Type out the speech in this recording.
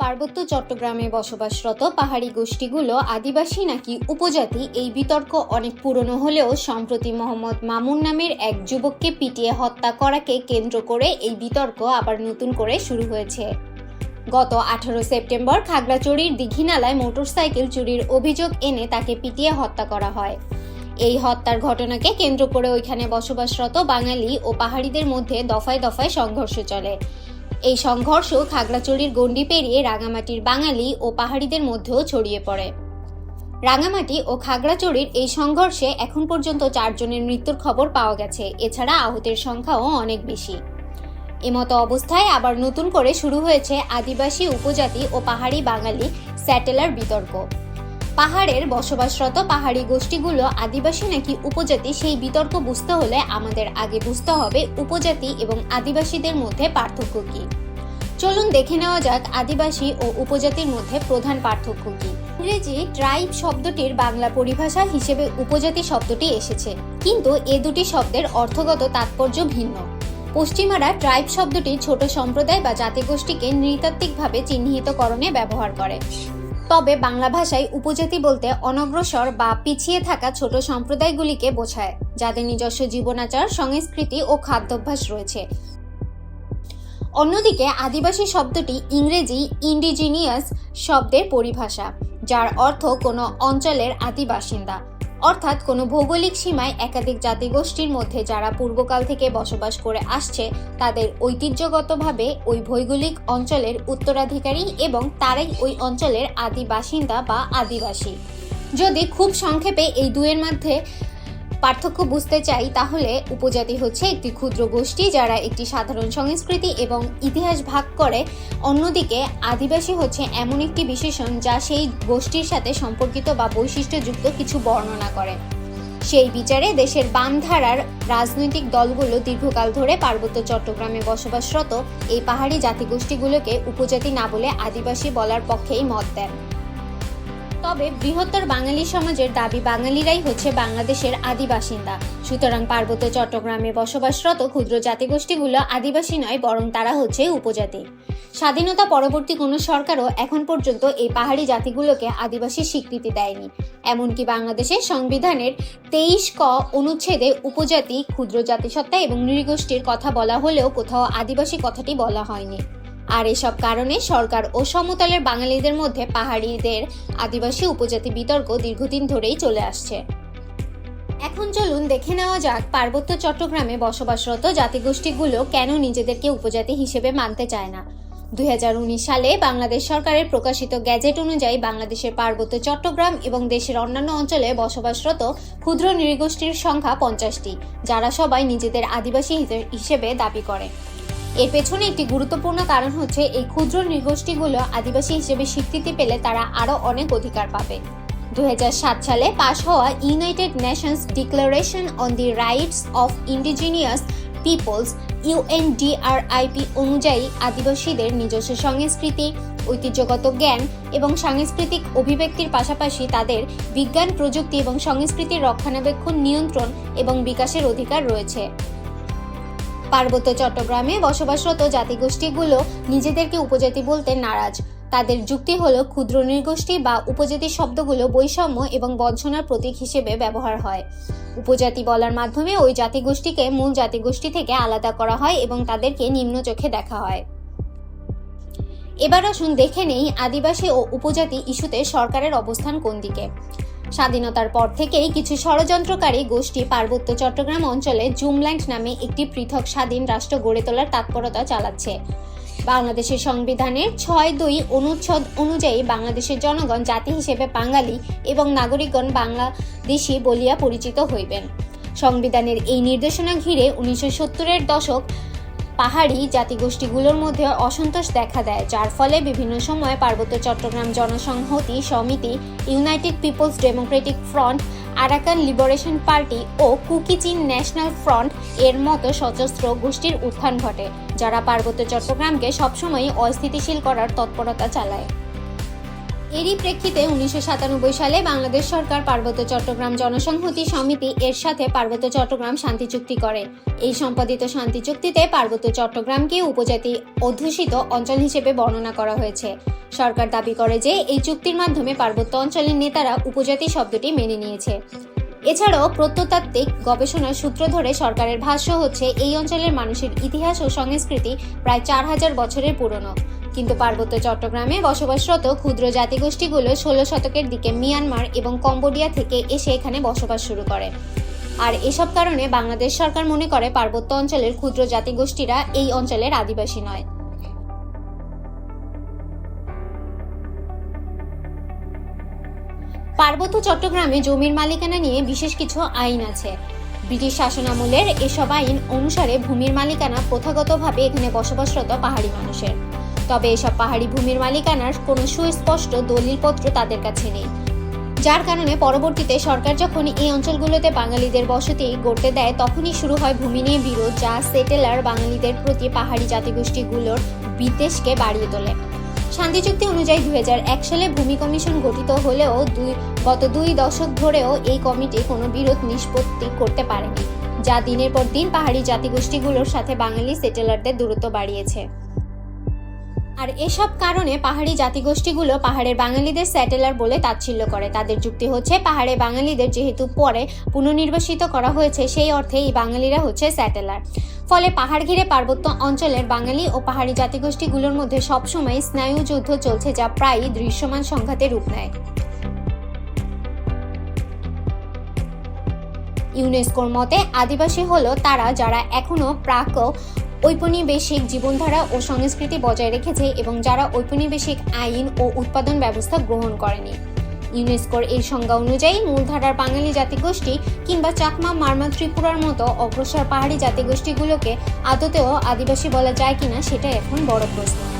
পার্বত্য চট্টগ্রামে বসবাসরত পাহাড়ি গোষ্ঠীগুলো আদিবাসী নাকি উপজাতি এই বিতর্ক অনেক পুরনো হলেও সম্প্রতি মোহাম্মদ মামুন নামের এক যুবককে পিটিয়ে হত্যা করাকে কেন্দ্র করে এই বিতর্ক আবার নতুন করে শুরু হয়েছে। গত আঠারো সেপ্টেম্বর খাগড়াচড়ির দীঘিনালায় মোটরসাইকেল চুরির অভিযোগ এনে তাকে পিটিয়ে হত্যা করা হয়। এই হত্যার ঘটনাকে কেন্দ্র করে ওইখানে বসবাসরত বাঙালি ও পাহাড়িদের মধ্যে দফায় দফায় সংঘর্ষ চলে। এই সংঘর্ষ খাগড়াচড়ির গণ্ডি পেরিয়ে রাঙামাটির বাঙালি ও পাহাড়িদের মধ্যেও ছড়িয়ে পড়ে। রাঙামাটি ও খাগড়াচড়ির এই সংঘর্ষে এখন পর্যন্ত চারজনের মৃত্যুর খবর পাওয়া গেছে। এছাড়া আহতের সংখ্যাও অনেক বেশি। এমতো অবস্থায় আবার নতুন করে শুরু হয়েছে আদিবাসী উপজাতি ও পাহাড়ি বাঙালি স্যাটেলার বিতর্ক। পাহাড়ের বসবাসরত পাহাড়ি গোষ্ঠীগুলো আদিবাসী নাকি উপজাতি সেই বিতর্ক বুঝতে হলে আমাদের আগে বুঝতে হবে উপজাতি এবং আদিবাসীদের মধ্যে পার্থক্য কি। চলুন দেখে নেওয়া যাক আদিবাসী ও উপজাতির মধ্যে প্রধান পার্থক্য কি। ইংরেজি ট্রাইব শব্দটির বাংলা পরিভাষা হিসেবে উপজাতি শব্দটি এসেছে, কিন্তু এ দুটি শব্দের অর্থগত তাৎপর্য ভিন্ন। পশ্চিমারা ট্রাইব শব্দটি ছোট সম্প্রদায় বা জাতিগোষ্ঠীকে নৃতাত্ত্বিকভাবে চিহ্নিতকরণে ব্যবহার করে। তবে বাংলা ভাষায় উপজাতি বলতে অনগ্রসর বা পিছিয়ে থাকা ছোট সম্প্রদায়গুলিকে বোঝায়, যাদের নিজস্ব জীবনাচার, সংস্কৃতি ও খাদ্যাভ্যাস রয়েছে। অন্যদিকে আদিবাসী শব্দটি ইংরেজি ইন্ডিজিনিয়াস শব্দের পরিভাষা, যার অর্থ কোনো অঞ্চলের আদি বাসিন্দা অর্থাৎ কোনো ভৌগোলিক সীমায় একাধিক জাতিগোষ্ঠীর মধ্যে যারা পূর্বকাল থেকে বসবাস করে আসছে, তাদের ঐতিহ্যগতভাবে ওই ভৌগোলিক অঞ্চলের উত্তরাধিকারী এবং তারাই ওই অঞ্চলের আদি বাসিন্দা বা আদিবাসী। যদি খুব সংক্ষেপে এই দুয়ের মধ্যে পার্থক্য বুঝতে চাই, তাহলে উপজাতি হচ্ছে একটি ক্ষুদ্র গোষ্ঠী যারা একটি সাধারণ সংস্কৃতি এবং ইতিহাস ভাগ করে, অন্যদিকে আদিবাসী হচ্ছে এমন একটি বিশেষণ যা সেই গোষ্ঠীর সাথে সম্পর্কিত বা বৈশিষ্ট্যযুক্ত কিছু বর্ণনা করে। সেই বিচারে দেশের বাম ধারার রাজনৈতিক দলগুলো দীর্ঘকাল ধরে পার্বত্য চট্টগ্রামে বসবাসরত এই পাহাড়ি জাতিগোষ্ঠীগুলোকে উপজাতি না বলে আদিবাসী বলার পক্ষেই মত দেন। তবে বৃহত্তর বাঙালি সমাজের দাবি বাঙালিরাই হচ্ছে বাংলাদেশের আদি বাসিন্দা সুতরাং পার্বত্য চট্টগ্রামে বসবাসরত ক্ষুদ্র জাতিগোষ্ঠীগুলো আদিবাসী নয়, বরং তারা হচ্ছে উপজাতি। স্বাধীনতা পরবর্তী কোনো সরকারও এখন পর্যন্ত এই পাহাড়ি জাতিগুলোকে আদিবাসী স্বীকৃতি দেয়নি। এমনকি বাংলাদেশের সংবিধানের তেইশ ক অনুচ্ছেদে উপজাতি, ক্ষুদ্র জাতিসত্তা এবং নৃগোষ্ঠীর কথা বলা হলেও কোথাও আদিবাসী কথাটি বলা হয়নি। আর এসব কারণে সরকার ও সমতলের বাঙালিদের মধ্যে পাহাড়িদের আদিবাসী উপজাতি বিতর্ক দীর্ঘদিন ধরেই চলে আসছে। এখন চলুন দেখে নেওয়া যাক পার্বত্য চট্টগ্রামে বসবাসরত জাতিগোষ্ঠীগুলো কেন নিজেদেরকে উপজাতি হিসেবে মানতে চায় না। দুই হাজার উনিশ সালে বাংলাদেশ সরকারের প্রকাশিত গ্যাজেট অনুযায়ী বাংলাদেশের পার্বত্য চট্টগ্রাম এবং দেশের অন্যান্য অঞ্চলে বসবাসরত ক্ষুদ্র নৃগোষ্ঠীর সংখ্যা পঞ্চাশটি, যারা সবাই নিজেদের আদিবাসী হিসে- হিসেবে দাবি করে। এর পেছনে একটি গুরুত্বপূর্ণ কারণ হচ্ছে এই ক্ষুদ্র নৃগোষ্ঠীগুলো আদিবাসী হিসেবে স্বীকৃতি পেলে তারা আরও অনেক অধিকার পাবে। দু হাজার সাত সালে পাশ হওয়া United Nations declaration on the rights of indigenous peoples UNDRIP অনুযায়ী আদিবাসীদের নিজস্ব সংস্কৃতি, ঐতিহ্যগত জ্ঞান এবং সাংস্কৃতিক অভিব্যক্তির পাশাপাশি তাদের বিজ্ঞান, প্রযুক্তি এবং সংস্কৃতির রক্ষণাবেক্ষণ নিয়ন্ত্রণ এবং বিকাশের অধিকার রয়েছে। পার্বত্য চট্টগ্রামে বসবাসরত জাতিগোষ্ঠীগুলো নিজেদেরকে উপজাতি বলতে নারাজ। তাদের যুক্তি হলো ক্ষুদ্র নৃগোষ্ঠী বা উপজাতি শব্দগুলো বৈষম্য এবং বঞ্চনার প্রতীক হিসেবে ব্যবহার হয়। উপজাতি বলার মাধ্যমে ওই জাতিগোষ্ঠীকে মূল জাতিগোষ্ঠী থেকে আলাদা করা হয় এবং তাদেরকে নিম্ন চোখে দেখা হয়। এবার আসুন দেখে নেই আদিবাসী ও উপজাতি ইস্যুতে সরকারের অবস্থান কোন দিকে। স্বাধীনতার পর থেকেই কিছু ষড়যন্ত্রকারী গোষ্ঠী পার্বত্য চট্টগ্রাম অঞ্চলে জুমল্যান্ড নামে একটি পৃথক স্বাধীন রাষ্ট্র গড়ে তোলার তৎপরতা চালাচ্ছে। বাংলাদেশের সংবিধানের ছয় দুই অনুচ্ছেদ অনুযায়ী বাংলাদেশের জনগণ, জাতি হিসেবে বাঙালি এবং নাগরিকগণ বাংলাদেশি বলিয়া পরিচিত হইবেন। সংবিধানের এই নির্দেশনা ঘিরে উনিশশো সত্তরের দশক পাহাড়ি জাতিগোষ্ঠীগুলোর মধ্যে অসন্তোষ দেখা দেয়, যার ফলে বিভিন্ন সময়ে Parbatya Chattogram Janasamhati Samiti, United People's Democratic Front, Arakan Liberation Party ও কুকিচিন ন্যাশনাল ফ্রন্ট এর মতো সশস্ত্র গোষ্ঠীর উত্থান ঘটে, যারা পার্বত্য চট্টগ্রামকে সবসময়ই অস্থিতিশীল করার তৎপরতা চালায়। এরই প্রেক্ষিতে উনিশশো সাতানব্বই সালে বাংলাদেশ সরকার পার্বত্য চট্টগ্রাম জনসংহতি সমিতি এর সাথে পার্বত্য চট্টগ্রাম শান্তি চুক্তি করে। এই সম্পাদিত শান্তি চুক্তিতে পার্বত্য চট্টগ্রামকে উপজাতি অধ্যুষিত অঞ্চল হিসেবে বর্ণনা করা হয়েছে। সরকার দাবি করে যে, এই চুক্তির মাধ্যমে পার্বত্য অঞ্চলের নেতারা উপজাতি শব্দটি মেনে নিয়েছে। এছাড়াও প্রত্নতাত্ত্বিক গবেষণার সূত্র ধরে সরকারের ভাষ্য হচ্ছে, এই অঞ্চলের মানুষের ইতিহাস ও সংস্কৃতি প্রায় চার হাজার বছরের পুরনো। কিন্তু পার্বত্য চট্টগ্রামে বসবাসরত ক্ষুদ্র জাতিগোষ্ঠীগুলো ষোলো শতকের দিকে মিয়ানমার এবং কম্বোডিয়া থেকে এসে এখানে বসবাস শুরু করে। আর এসব কারণে বাংলাদেশ সরকার মনে করে পার্বত্য অঞ্চলের ক্ষুদ্র জাতিগোষ্ঠীরা এই অঞ্চলের আদিবাসী নয়। পার্বত্য চট্টগ্রামে জমির মালিকানা নিয়ে বিশেষ কিছু আইন আছে। ব্রিটিশ শাসনামলের এসব আইন অনুসারে ভূমির মালিকানা প্রথাগতভাবে এখানে বসবাসরত পাহাড়ি মানুষের। তবে এসব পাহাড়ি ভূমির মালিকানার কোনো সুস্পষ্ট দলিলপত্র তাদের কাছে নেই। যার কারণে পরবর্তীতে সরকার যখন এই অঞ্চলগুলোতে বাঙালিদের বসতি গড়তে দেয়, তখনই শুরু হয় ভূমি নিয়ে বিরোধ, যা সেটেলার বাঙালিদের প্রতি পাহাড়ি জাতিগোষ্ঠীগুলোর বিদ্বেষকে বাড়িয়ে তোলে। শান্তি চুক্তি অনুযায়ী দুই হাজার এক সালে ভূমি কমিশন গঠিত হলেও দুই গত দুই দশক ধরেও এই কমিটি কোনো বিরোধ নিষ্পত্তি করতে পারেনি, যা দিনের পর দিন পাহাড়ি জাতিগোষ্ঠীগুলোর সাথে বাঙালি সেটেলারদের দূরত্ব বাড়িয়েছে। আর এসব কারণে পাহাড়ি জাতিগোষ্ঠীগুলো পাহাড়ের বাঙালিদের স্যাটেলার বলে তাচ্ছিল্য করে। তাদের যুক্তি হচ্ছে, পাহাড়ে বাঙালিদের যেহেতু পরে পুনর্নির্বাসিত করা হয়েছে, সেই অর্থে এই বাঙালিরা হচ্ছে স্যাটেলার। ফলে পাহাড় ঘিরে পার্বত্য অঞ্চলের বাঙালি ও পাহাড়ি জাতিগোষ্ঠীগুলোর মধ্যে সবসময় স্নায়ু যুদ্ধ চলছে, যা প্রায়ই দৃশ্যমান সংঘাতে রূপ নেয়। ইউনেস্কোর মতে, আদিবাসী হলো তারা যারা এখনও প্রাক ঔপনিবেশিক জীবনধারা ও সংস্কৃতি বজায় রেখেছে এবং যারা ঔপনিবেশিক আইন ও উৎপাদন ব্যবস্থা গ্রহণ করেনি। ইউনেস্কোর এই সংজ্ঞা অনুযায়ী মূলধারার বাঙালি জাতিগোষ্ঠী কিংবা চাকমা, মারমা, ত্রিপুরার মতো অগ্রসর পাহাড়ি জাতিগোষ্ঠীগুলোকে আদতেও আদিবাসী বলা যায় কিনা সেটা এখন বড় প্রশ্ন।